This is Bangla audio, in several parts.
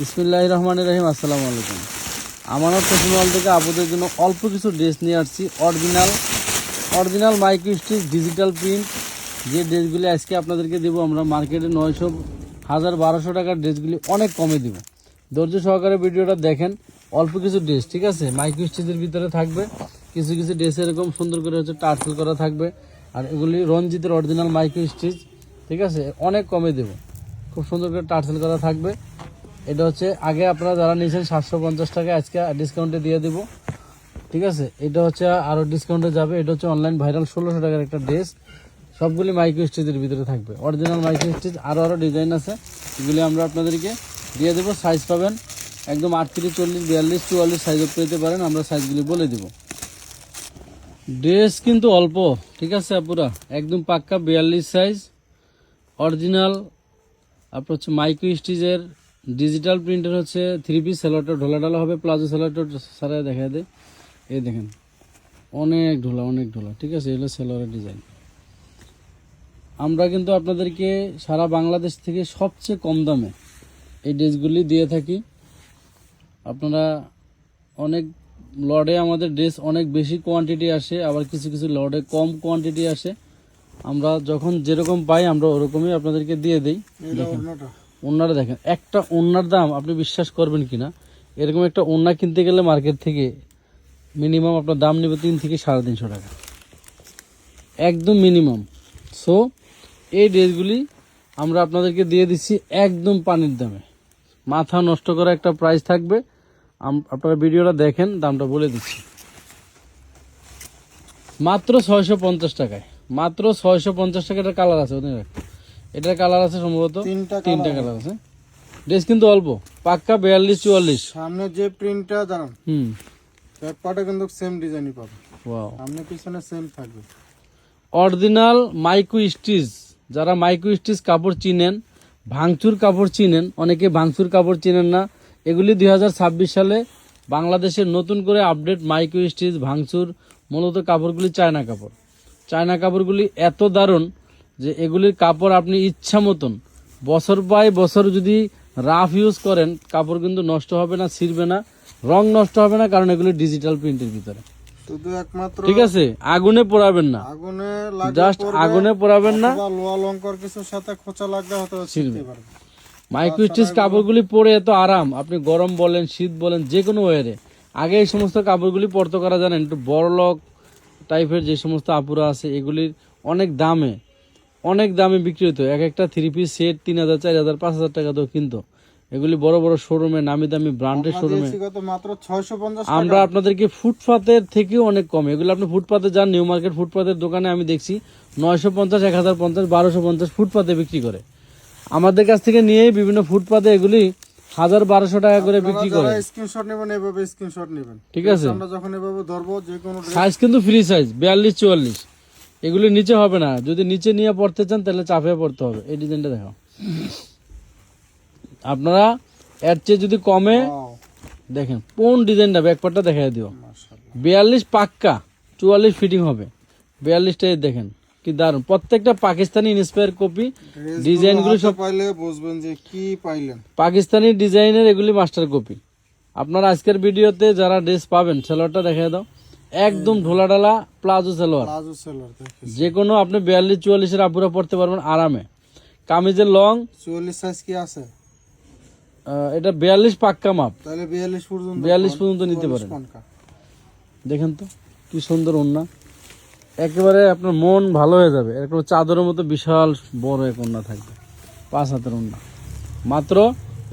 বিসমিল্লাহ রহমান রহিম, আসসালামু আলাইকুম। আমানত ফ্যাশন থেকে আপনাদের জন্য অল্প কিছু ড্রেস নিয়ে আসছি, original original micro stitch digital print যে ড্রেসগুলি আজকে আপনাদেরকে দেবো, আমরা মার্কেটে নয়শো, হাজার বারোশো টাকার ড্রেসগুলি অনেক কমে দেবো। ধৈর্য সহকারে ভিডিওটা দেখেন, অল্প কিছু ড্রেস, ঠিক আছে? মাইক্রো স্টিচের ভিতরে থাকবে, কিছু কিছু ড্রেস এরকম সুন্দর করে হচ্ছে টার্সেল করা থাকবে, আর এগুলি রঞ্জিতের অরিজিনাল মাইক্রো স্টিচ, ঠিক আছে? অনেক কমে দেবো। খুব সুন্দর করে টার্সেল করা থাকবে। এটা হচ্ছে আগে আপনারা যারা নিয়েছেন সাতশো পঞ্চাশ টাকা, আজকে ডিসকাউন্টে দিয়ে দেব। ঠিক আছে? এটা হচ্ছে আরও ডিসকাউন্টে যাবে। এটা হচ্ছে অনলাইন ভাইরাল ষোলোশো টাকার একটা ড্রেস সবগুলি মাইক্রো স্টিচের ভিতরে থাকবে। অরিজিনাল মাইক্রো স্টিচ আরও আরও ডিজাইন আছে। এগুলি আমরা আপনাদেরকে দিয়ে দেবো। সাইজ পাবেন একদম আটত্রিশ, চল্লিশ, বিয়াল্লিশ, চুয়াল্লিশ সাইজও পেতে পারেন। আমরা সাইজগুলি বলে দেবো। ড্রেস কিন্তু অল্প। ঠিক আছে, আপুরা? একদম পাক্কা বিয়াল্লিশ সাইজ অরিজিনাল আপনার হচ্ছে মাইক্রো স্টিচের ডিজিটাল প্রিন্টার হচ্ছে থ্রি পিস সেলোটা ঢোলা ঢালা হবে প্লাজো সেলোয়ারটা সারা দেখা দেয় এই দেখেন অনেক ঢোলা অনেক ঢোলা ঠিক আছে? এগুলো সেলোয়ারের ডিজাইন আমরা কিন্তু আপনাদেরকে সারা বাংলাদেশ থেকে সবচেয়ে কম দামে এই ড্রেসগুলি দিয়ে থাকি। আপনারা অনেক লডে আমাদের ড্রেস অনেক বেশি কোয়ান্টিটি আসে আবার কিছু কিছু লডে কম কোয়ান্টিটি আসে। আমরা যখন যেরকম পাই আমরা ওরকমই আপনাদেরকে দিয়ে দিই। দেখেন। ওনারা দেখেন, একটা ওনার দাম আপনি বিশ্বাস করবেন কিনা, এরকম একটা ওনা কিনতে গেলে মার্কেট থেকে মিনিমাম আপনার দাম নেবে তিন থেকে সাড়ে তিনশো টাকা। একদম মিনিমাম। সো এই ড্রেসগুলি আমরা আপনাদেরকে দিয়ে দিচ্ছি একদম পানির দামে। মাথা নষ্ট করা একটা প্রাইস থাকবে। আপনারা ভিডিওটা দেখেন, দামটা বলে দিচ্ছি। মাত্র ছয়শো পঞ্চাশ টাকায়। মাত্র ছয়শো পঞ্চাশ টাকা একটা কালার আছে, ওদের এটার কালার আছে সম্ভবত তিনটা তিনটা কালার আছে। ড্রেস কিন্তু অল্প পাক্কা বিয়াল্লিশ চুয়াল্লিশ। সামনে যে প্রিন্টটা দাঁড়ান হুম। ব্যাক কিন্তু সেম ডিজাইনই পাবে। ওয়াও সামনে পিছনে সেম থাকবে। অরিজিনাল মাইক্রো স্টিচ যারা মাইক্রো স্টিচ কাপড় চিনেন ভাঙচুর কাপড় চিনেন অনেকে ভাঙচুর কাপড় চিনেন না এগুলি দুই হাজার ছাব্বিশ সালে বাংলাদেশের নতুন করে আপডেট মাইক্রো স্টিচ ভাঙচুর মূলত কাপড়গুলি চায়না কাপড়। চায়না কাপড়গুলি এত দারুণ যে এগুলির কাপড় আপনি ইচ্ছা মতন বছর বাই বছর যদি রাফ ইউজ করেন কাপড় কিন্তু নষ্ট হবে না ছিঁড়বে না রং নষ্ট হবে না কারণ এগুলি ডিজিটাল প্রিন্টের ভিতরে। ঠিক আছে? আগুনে পোড়াবেন না। আগুনে জাস্ট আগুনে পোড়াবেন না। লঙ্কর কিছুর সাথে খোঁচা লাগলে হয়তো ছিঁড়তে পারবে। মাইক্রো স্টিচ কাপড়গুলি পরে এত আরাম। আপনি গরম বলেন শীত বলেন যে কোনো ওয়ারে আগে এই সমস্ত কাপড়গুলি পরতে করা জানেন? একটু বড় লক টাইপের যে সমস্ত আপুরা আছে এগুলির অনেক দামে। অনেক দামে বিক্রি হতো এক একটা থ্রি পিস সেট তিন হাজার চার হাজার পাঁচ হাজার টাকা তো কিনতো। এগুলি বড় বড় শোরুমে নামি দামি ব্র্যান্ডের শোরুমে আমরা আপনাদেরকে ফুটপাতের থেকেও অনেক কম। এগুলো আপনি ফুটপাতে যান নিউ মার্কেট ফুটপাতের দোকানে আমি দেখছি নয়শো পঞ্চাশ এক হাজার পঞ্চাশ বারোশো পঞ্চাশ ফুটপাতে বিক্রি করে। আমাদের কাছ থেকে নিয়েই বিভিন্ন ফুটপাতে এগুলি হাজার বারোশো টাকা করে বিক্রি করে। স্ক্রিনশট নেবেন এভাবে স্ক্রিনশট নেবেন। ঠিক আছে? আমরা যখন এভাবে ধরবো যে কোনো সাইজ কিন্তু ফ্রি সাইজ বিয়াল্লিশ চুয়াল্লিশ। এগুলি নিচে হবে না। যদি নিচে নিয়ে পড়তে চান তাহলে চাপে পড়তে হবে। এই ডিজাইনটা দেখো। আপনারা এর চেয়ে যদি কমে দেখেন কোন ডিজাইনটা ব্যাকপারটা দেখাই দিও। বিয়াল্লিশ পাক্কা চুয়াল্লিশ ফিটিং হবে। বিয়াল্লিশটাই দেখেন কি দারুণ প্রত্যেকটা পাকিস্তানি ইন্সপায়ার কপি ডিজাইনগুলো হাতে পাইলে বুঝবেন যে কি পাইলেন। পাকিস্তানি ডিজাইনের এগুলি মাস্টার কপি আপনারা আজকের ভিডিওতে যারা ড্রেস পাবেন সেলোয়ারটা দেখাই দাও। একদম ঢোলা ডালা প্লাজো সেলোয়ার যে কোনো আপনি বিয়াল্লিশ চুয়াল্লিশের আপুরা পড়তে পারবেন আরামে। কামিজের লং চুয়াল্লিশ সাইজ কি আছে? এটা বিয়াল্লিশ পাক্কা মাপ। তাহলে বিয়াল্লিশ পর্যন্ত বিয়াল্লিশ পর্যন্ত নিতে পারেন। দেখেন তো কি সুন্দর ওন্না একেবারে আপনার মন ভালো হয়ে যাবে। এরকম চাদরের মতো বিশাল বড় এক ওন্না থাকবে। পাঁচ হাতের ওন্না মাত্র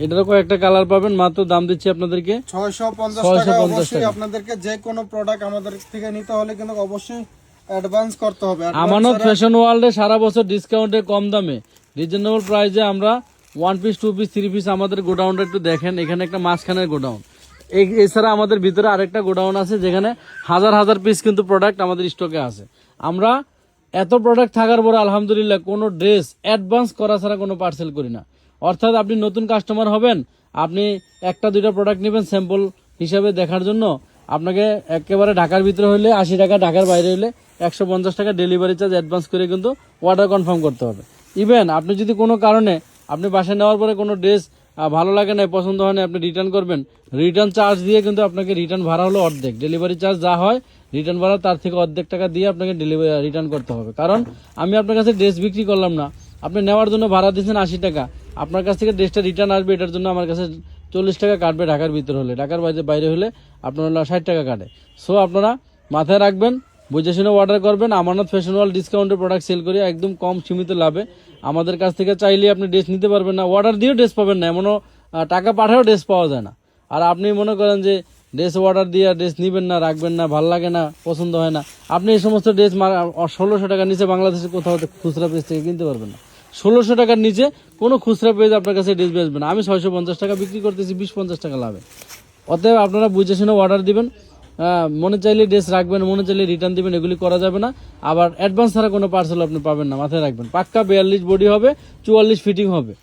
এটারও কয়েকটা কালার পাবেন মাত্র দাম দিচ্ছি আপনাদেরকে। ছয়শো পঞ্চাশ 650 টাকা অবশ্যই আপনাদেরকে যে কোনো প্রোডাক্ট আমাদের থেকে নিতে হলে কিন্তু অবশ্যই অ্যাডভান্স করতে হবে। আমানত ফ্যাশন ওয়ার্ল্ডে সারা বছর ডিসকাউন্টে কম দামে। রিজনেবল প্রাইসে আমরা one piece two piece three piece আমাদের গোডাউনটা একটু দেখেন এখানে একটা মাঝখানের গোডাউন এছাড়া আমাদের ভিতরে আরেকটা গোডাউন আছে যেখানে হাজার হাজার পিস কিন্তু প্রোডাক্ট আমাদের স্টকে আছে। আমরা এত প্রোডাক্ট থাকার পরে আলহামদুলিল্লাহ কোনো ড্রেস অ্যাডভান্স করা ছাড়া কোনো পার্সেল করি না। অর্থাৎ আপনি নতুন কাস্টমার হবেন, আপনি একটা দুইটা প্রোডাক্ট নেবেন স্যাম্পল হিসাবে দেখার জন্য। আপনাকে একেবারে ঢাকার ভিতরে হলে আশি টাকা, ঢাকার বাইরে হলে একশো পঞ্চাশ টাকা ডেলিভারি চার্জ অ্যাডভান্স করে কিন্তু অর্ডার কনফার্ম করতে হবে। ইভেন আপনি যদি কোনো কারণে আপনি বাসায় নেওয়ার পরে কোনো ড্রেস ভালো লাগে না পছন্দ হয় না আপনি রিটার্ন করবেন। রিটার্ন চার্জ দিয়ে কিন্তু আপনাকে রিটার্ন ভাড়া হলো অর্ধেক। ডেলিভারি চার্জ যা হয় রিটার্ন ভাড়া তার থেকে অর্ধেক টাকা দিয়ে আপনাকে ডেলিভারি রিটার্ন করতে হবে। কারণ আমি আপনার কাছে ড্রেস বিক্রি করলাম না। আপনি নেওয়ার জন্য ভাড়া দিয়েছেন আশি টাকা। আপনার কাছ থেকে ড্রেসটা রিটার্ন আসবে, এটার জন্য আমার কাছে চল্লিশ টাকা কাটবে ঢাকার ভিতরে হলে। ঢাকার বাইরে বাইরে হলে আপনার ষাট টাকা কাটে। সো আপনারা মাথায় রাখবেন, বুঝে শুনে অর্ডার করবেন। আমানত ফ্যাশন ওয়াল ডিসকাউন্টের প্রোডাক্ট সেল করি একদম কম সীমিত লাভে আমাদের কাছ থেকে চাইলে আপনি ড্রেস নিতে পারবেন না। অর্ডার দিয়েও ড্রেস পাবেন না, এমনও টাকা পাঠাও ড্রেস পাওয়া যায় না। আর আপনি মনে করেন যে ড্রেস অর্ডার দিয়ে ড্রেস নিবেন না, রাখবেন না, ভালো লাগে না, পছন্দ হয় না। আপনি এই সমস্ত ড্রেস ষোলোশো টাকার নিচে বাংলাদেশে কোথাও খুচরা পেজ থেকে কিনতে পারবেন না। ষোলোশো টাকার নিচে কোনো খুচরা পেজ আপনার কাছে ড্রেস বেচবে না। আমি ছয়শো পঞ্চাশ টাকা বিক্রি করতেছি, বিশ পঞ্চাশ টাকা লাভে। অতএব আপনারা বুঝে শুনে অর্ডার দিবেন। মনে চাইলে ড্রেস রাখবেন, মনে চাইলে রিটার্ন দিবেন, এগুলি করা যাবে না। আবার অ্যাডভান্স ছাড়া কোনো পার্সেল আপনি পাবেন না, মাথায় রাখবেন। পাক্কা বিয়াল্লিশ বডি হবে, চুয়াল্লিশ ফিটিং হবে।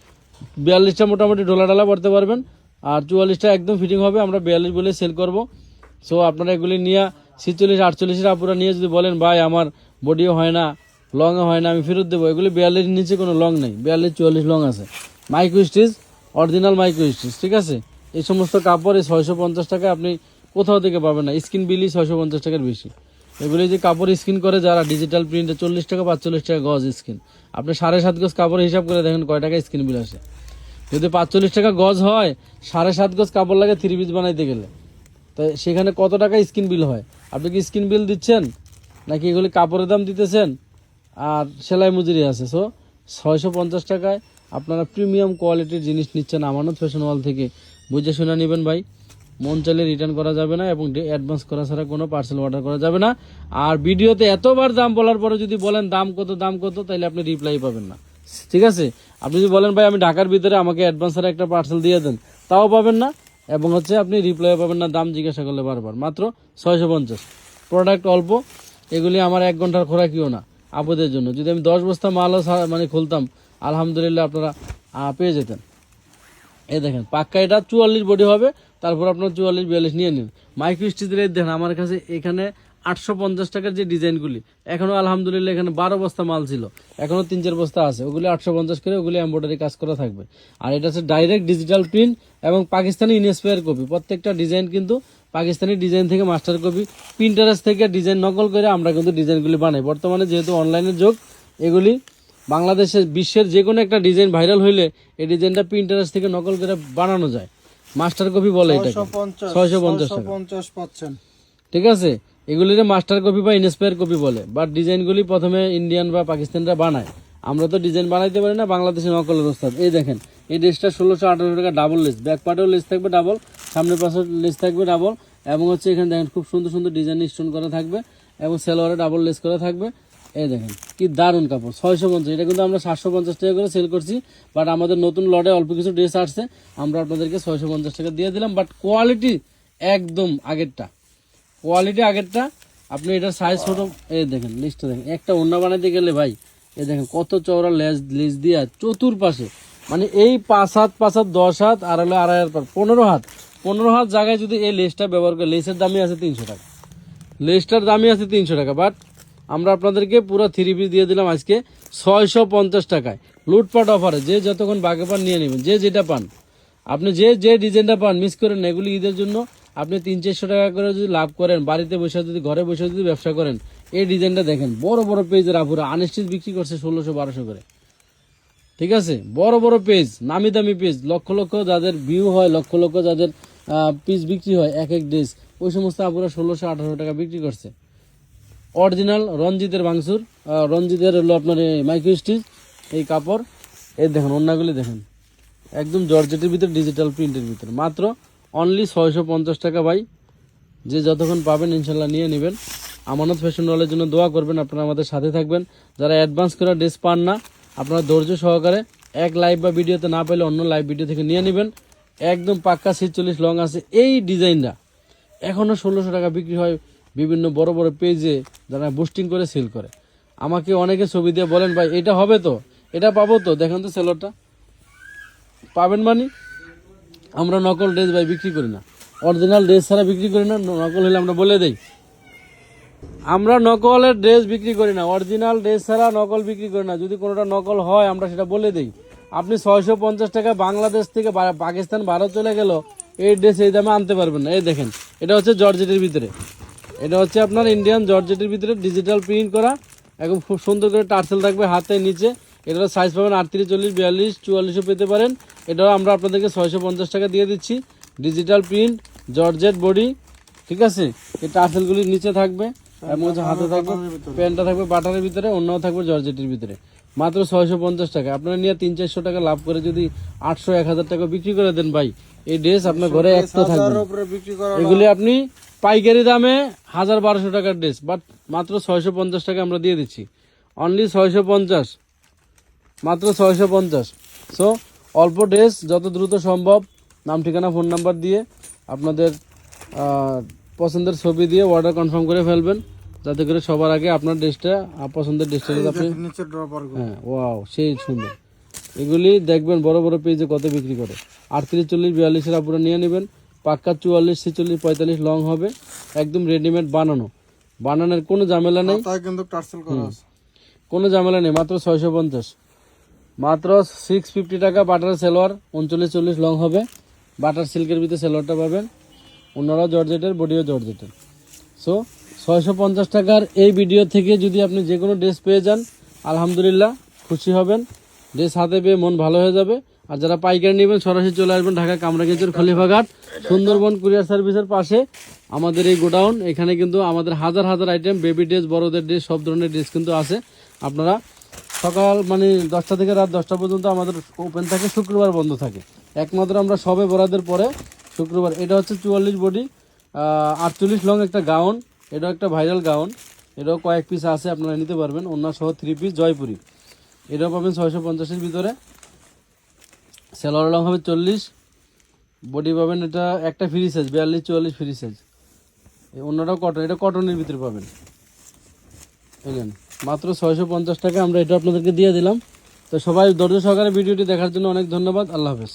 বিয়াল্লিশটা মোটামুটি ডোলা ডালা করতে পারবেন। আর চুয়াল্লিশটা একদম ফিটিং হবে, আমরা বিয়াল্লিশ বলে সেল করব। সো আপনারা এগুলি নিয়ে ছিচল্লিশ, আটচল্লিশের আপুরা নিয়ে যদি বলেন, ভাই, আমার বডিও হয় না লংও হয় না, আমি ফেরত দেবো। এগুলি বিয়াল্লিশ নিচে কোনো লং নেই, বিয়াল্লিশ, চুয়াল্লিশ লং আছে। Micro stitch original micro stitch ঠিক আছে? এই সমস্ত কাপড় এই ছয়শো পঞ্চাশ টাকা আপনি কোথাও থেকে পাবেন না স্কিন বিলই ছয়শো পঞ্চাশ টাকার বেশি। এগুলি যে কাপড় স্কিন করে যারা ডিজিটাল প্রিন্টে চল্লিশ টাকা, পাঁচচল্লিশ টাকা গজ স্কিন আপনি সাড়ে সাত গজ কাপড় হিসাব করে দেখেন কয় টাকা স্কিন বিল আসে। যদি পাঁচচল্লিশ টাকা গজ হয়, সাড়ে সাত গজ কাপড় লাগে থ্রি পিস বানাইতে গেলে। তো সেখানে কত টাকা স্কিন বিল হয়? আপনি কি স্কিন বিল দিচ্ছেন? নাকি এগুলি কাপড়ের দাম দিতেছেন? আর সেলাই মজুরি আছে। সো ছয়শো পঞ্চাশ টাকায় আপনারা প্রিমিয়াম কোয়ালিটির জিনিস নিচ্ছেন আমানত ফ্যাশন ওয়াল থেকে। বুঝে শুনে নেবেন ভাই। মন চাইলে রিটার্ন করা যাবে না এবং অ্যাডভান্স করা ছাড়া কোনো পার্সেল অর্ডার করা যাবে না। আর ভিডিওতে এতবার দাম বলার পরে যদি বলেন দাম কত দাম কত তাহলে আপনি রিপ্লাই পাবেন না। ঠিক আছে? আপনি যদি বলেন, ভাই, আমি ঢাকার ভিতরে আমাকে অ্যাডভান্স ছাড়া একটা পার্সেল দিয়ে দেন। তাও পাবেন না, এবং হচ্ছে আপনি রিপ্লাই পাবেন না, দাম জিজ্ঞাসা করলে বারবার। মাত্র ছয়শো পঞ্চাশ। প্রোডাক্ট অল্প, এগুলি আমার এক ঘণ্টার খোরাকিও না, আপদের জন্য। যদি আমি দশ বস্তা মালও মানে খুলতাম, আলহামদুলিল্লাহ আপনারা পেয়ে যেতেন। এই দেখেন, পাক্কা এটা চুয়াল্লিশ বডি হবে, তারপর আপনার চুয়াল্লিশ, বিয়াল্লিশ নিয়ে নিন। মাইক্রো স্টিচের দেখেন, আমার কাছে এখানে আটশো পঞ্চাশ টাকার যে ডিজাইনগুলি এখনও আলহামদুলিল্লাহ এখানে বারো বস্তা মাল ছিল। এখনও তিন চার বস্তা আছে। ওগুলি আটশো পঞ্চাশ করে ওগুলি এম্ব্রয়ডারি কাজ করা থাকবে। আর এটা হচ্ছে ডাইরেক্ট ডিজিটাল প্রিন্ট এবং পাকিস্তানি ইনস্পায়ার কপি প্রত্যেকটা ডিজাইন কিন্তু পাকিস্তানি ডিজাইন থেকে মাস্টার কপি প্রিন্টারেস থেকে ডিজাইন নকল করে আমরা কিন্তু ডিজাইনগুলি বানাই। বর্তমানে যেহেতু অনলাইনের যুগ এগুলি বাংলাদেশের বিশ্বের যে কোনো একটা ডিজাইন ভাইরাল হইলে এই ডিজাইনটা প্রিন্টারেস থেকে নকল করে বানানো যায়। মাস্টার কপি বলে এটা ছয়শো পঞ্চাশ পঞ্চাশ টাকা। ঠিক আছে? এগুলির মাস্টার কপি বা ইনস্পায়ার কপি বলে বাট ডিজাইনগুলি প্রথমে ইন্ডিয়ান বা পাকিস্তানরা বানায়। আমরা তো ডিজাইন বানাইতে পারি না, বাংলাদেশের নকলের ওস্তাদ। এই দেখেন, এই ড্রেসটা ষোলোশো আঠারো টাকা ডাবল লেস ব্যাক পার্টেও লেস থাকবে ডাবল সামনের পাশে লেস থাকবে ডাবল এবং হচ্ছে এখানে দেখেন খুব সুন্দর সুন্দর ডিজাইন স্টোন করা থাকবে, এবং সেলোয়ারে ডাবল লেস করা থাকবে। এই দেখেন, কি দারুণ কাপড়, ছয়শো পঞ্চাশ। এটা কিন্তু আমরা সাতশো পঞ্চাশ টাকা করে সেল করছি বাট আমাদের নতুন লটে অল্প কিছু ড্রেস আসছে। আমরা আপনাদেরকে ছয়শো পঞ্চাশ টাকা দিয়ে দিলাম বাট কোয়ালিটি একদম আগেরটা। কোয়ালিটি আগেরটা। আপনি এটা সাইজ ছোট এ দেখেন লিস্টটা দেখেন। একটা অন্য বানাইতে গেলে ভাই এ দেখেন কত চওড়া লেজ লেজ দিয়া চতুর্পাশে। মানে এই পাঁচ হাত পাঁচ হাত, দশ হাত, আর হলো আড়াই হাত, পনেরো হাত। পনেরো হাত জায়গায় যদি এই লেসটা ব্যবহার করে লেসের দামই আছে তিনশো টাকা। লেসটার দামই আছে তিনশো টাকা বাট আমরা আপনাদেরকে পুরো থ্রি পিস দিয়ে দিলাম আজকে ছয়শো পঞ্চাশ টাকায়। লুটপাট অফারে যে যতক্ষণ বাগে পান নিয়ে নেবেন, যে যেটা পান। আপনি যে যে ডিজাইনটা পান মিস করেন এগুলি ঈদের জন্য আপনি তিন, চারশো টাকা করে যদি লাভ করেন, বাড়িতে বসে যদি, ঘরে বসে যদি ব্যবসা করেন, এই ডিজাইনটা দেখেন, বড় বড় পেজের আপুরা আনস্টিচ বিক্রি করছে ষোলোশো, বারোশো করে। ঠিক আছে? বড় বড় পেজ নামি দামি পেজ লক্ষ লক্ষ যাদের ভিউ হয়, লক্ষ লক্ষ যাদের পিস বিক্রি হয়, এক এক ড্রেস ওই সমস্ত আপুরা ষোলোশো, আঠারোশো টাকা বিক্রি করছে। অরিজিনাল রঞ্জিতের মাংসুর রঞ্জিতের হলো আপনার মাইক্রো স্টিচ এই কাপড়। এই দেখেন অন্যগুলি দেখেন। একদম জর্জেটের ভিতর ডিজিটাল প্রিন্টের ভিতর। মাত্র অনলি ছয়শো পঞ্চাশ টাকা ভাই। যে যতক্ষণ পাবেন ইনশাল্লাহ নিয়ে নেবেন। আমানত ফ্যাশন ওয়ালের জন্য দোয়া করবেন, আপনারা আমাদের সাথে থাকবেন। যারা অ্যাডভান্স করে ড্রেস পান না, আপনারা ধৈর্য সহকারে এক লাইভ বা ভিডিওতে না পেলে অন্য লাইভ ভিডিও থেকে নিয়ে নেবেন। একদম পাক্কা ছিচল্লিশ লং আছে এই ডিজাইনটা। এখনও ষোলোশো টাকা বিক্রি হয় বিভিন্ন বড় বড় পেজে যারা বুস্টিং করে সেল করে। আমাকে অনেকে ছবি দিয়ে বলেন, ভাই, এটা হবে তো? এটা পাবো তো? দেখেন তো সেলরটা পাবেন মানে? আমরা নকল ড্রেস ভাই বিক্রি করি না। অরিজিনাল ড্রেস ছাড়া বিক্রি করি না, নকল হলে আমরা বলে দেই। আমরা নকলের ড্রেস বিক্রি করি না অরিজিনাল ড্রেস ছাড়া নকল বিক্রি করি না। যদি কোনোটা নকল হয়, আমরা সেটা বলে দেই। আপনি ছয়শো পঞ্চাশ টাকা বাংলাদেশ থেকে পাকিস্তান, ভারত চলে গেল, এই ড্রেস এই দামে আনতে পারবেন না। এই দেখেন, এটা হচ্ছে জর্জেটের ভিতরে। এটা হচ্ছে আপনার ইন্ডিয়ান জর্জেটের ভিতরে ডিজিটাল প্রিন্ট করা, একদম খুব সুন্দর করে টার্সেল থাকবে হাতে নিচে। এটার সাইজ পাবেন আটত্রিশ চল্লিশ বিয়াল্লিশ চুয়াল্লিশও পেতে পারেন। এটাও আমরা আপনাদেরকে ছয়শো পঞ্চাশ টাকা দিয়ে দিচ্ছি। ডিজিটাল প্রিন্ট জর্জেট বডি ঠিক আছে? এই টার্সেলগুলি নিচে থাকবে এবং হচ্ছে হাতে থাকবে প্যান্টটা থাকবে বাটারের ভিতরে অন্যও থাকবে জর্জেটের ভিতরে। মাত্র ছয়শো পঞ্চাশ টাকা। আপনারা নিয়ে তিন চারশো টাকা লাভ করে যদি আটশো এক হাজার টাকা বিক্রি করে দেন ভাই এই ড্রেস আপনার ঘরে একটা থাকবে। এগুলি আপনি পাইকারি দামে হাজার বারোশো টাকার ড্রেস বাট মাত্র ছয়শো পঞ্চাশ টাকা আমরা দিয়ে দিচ্ছি। অনলি ছয়শো পঞ্চাশ। মাত্র ছয়শো পঞ্চাশ। সো অল্প ড্রেস যত দ্রুত সম্ভব নাম ঠিকানা ফোন নাম্বার দিয়ে আপনাদের পছন্দের ছবি দিয়ে অর্ডার কনফার্ম করে ফেলবেন যাতে করে সবার আগে আপনার ড্রেসটা পছন্দের ড্রেসটা আপনি হ্যাঁ ওয়াও সেই সুন্দর। এগুলি দেখবেন বড় বড় পেজে কত বিক্রি করে। আটত্রিশ চল্লিশ বিয়াল্লিশের আপনারা নিয়ে নেবেন। পাক্কা চুয়াল্লিশ ছেচল্লিশ পঁয়তাল্লিশ লং হবে। একদম রেডিমেড বানানো। বানানোর কোনো ঝামেলা নেই। কিন্তু কোনো ঝামেলা নেই মাত্র ছয়শো পঞ্চাশ। মাত্র সিক্স ফিফটি টাকা বাটার সেলোয়ার উনচল্লিশ, চল্লিশ লং হবে। বাটার সিল্কের ভিতরে সেলোয়ারটা পাবেন। অন্যরা জর্জেটের, বডিও জর্জেটের। সো ছয়শো পঞ্চাশ টাকার এই ভিডিও থেকে যদি আপনি যে কোনো ড্রেস পেয়ে যান, আলহামদুলিল্লাহ খুশি হবেন। ড্রেস হাতে পেয়ে মন ভালো হয়ে যাবে। আর যারা পাইকারি নেবেন, সরাসরি চলে আসবেন ঢাকা কামরাগেজের খলিফাঘাট, সুন্দরবন কুরিয়ার সার্ভিসের পাশে। আমাদের এই গোডাউন, এখানে কিন্তু আমাদের হাজার হাজার আইটেম বেবি ড্রেস বড়দের ড্রেস সব ধরনের ড্রেস কিন্তু আছে। আপনারা সকাল মানে দশটা থেকে রাত দশটা পর্যন্ত আমাদের ওপেন থাকে, শুক্রবার বন্ধ থাকে। একমাত্র আমরা সবে বরাদের পরে শুক্রবার। এটা হচ্ছে চুয়াল্লিশ বডি আটচল্লিশ লং একটা গাউন এটাও একটা ভাইরাল গাউন এটাও কয়েক পিস আছে, আপনারা নিতে পারবেন। অন্য সহ থ্রি পিস জয়পুরি। এটাও পাবেন ছয়শো পঞ্চাশের ভিতরে। সেলোয়ার লং হবে চল্লিশ। বডি পাবেন এটা একটা ফ্রি সাইজ বিয়াল্লিশ, চুয়াল্লিশ ফ্রি সাইজ অন্যটাও কটন এটা কটনের ভিতরে পাবেন। বুঝলেন মাত্র ছয়শো পঞ্চাশ টাকা আমরা এটা আপনাদেরকে দিয়ে দিলাম। তো সবাই ধৈর্য সহকারে ভিডিওটি দেখার জন্য অনেক ধন্যবাদ। আল্লাহ হাফেজ।